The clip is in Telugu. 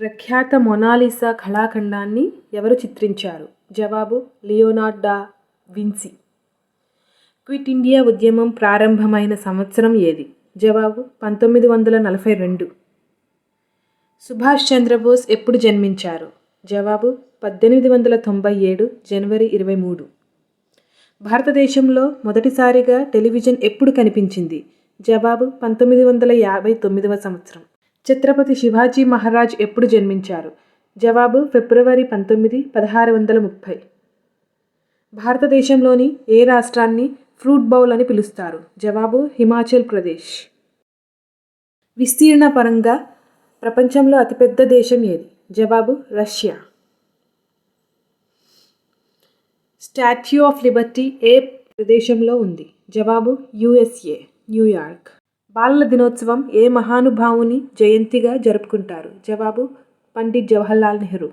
ప్రఖ్యాత మొనాలిసా కళాఖండాన్ని ఎవరు చిత్రించారు? జవాబు లియోనార్డ్ డా విన్సీ. క్విట్ ఇండియా ఉద్యమం ప్రారంభమైన సంవత్సరం ఏది? జవాబు పంతొమ్మిది వందల నలభై రెండు. సుభాష్ చంద్రబోస్ ఎప్పుడు జన్మించారు? జవాబు పద్దెనిమిది వందల తొంభై ఏడు జనవరి ఇరవై మూడు. భారతదేశంలో మొదటిసారిగా టెలివిజన్ ఎప్పుడు కనిపించింది? జవాబు పంతొమ్మిది వందల యాభై తొమ్మిదవ సంవత్సరం. ఛత్రపతి శివాజీ మహారాజ్ ఎప్పుడు జన్మించారు? జవాబు ఫిబ్రవరి పంతొమ్మిది పదహారు వందల ముప్పై. భారతదేశంలోని ఏ రాష్ట్రాన్ని ఫ్రూట్ బౌల్ అని పిలుస్తారు? జవాబు హిమాచల్ ప్రదేశ్. విస్తీర్ణ పరంగా ప్రపంచంలో అతిపెద్ద దేశం ఏది? జవాబు రష్యా. స్టాచ్యూ ఆఫ్ లిబర్టీ ఏ ప్రదేశంలో ఉంది? జవాబు యుఎస్ఏ న్యూయార్క్. బాలల దినోత్సవం ఏ మహానుభావుని జయంతిగా జరుపుకుంటారు? జవాబు పండిట్ జవహర్లాల్ నెహ్రూ.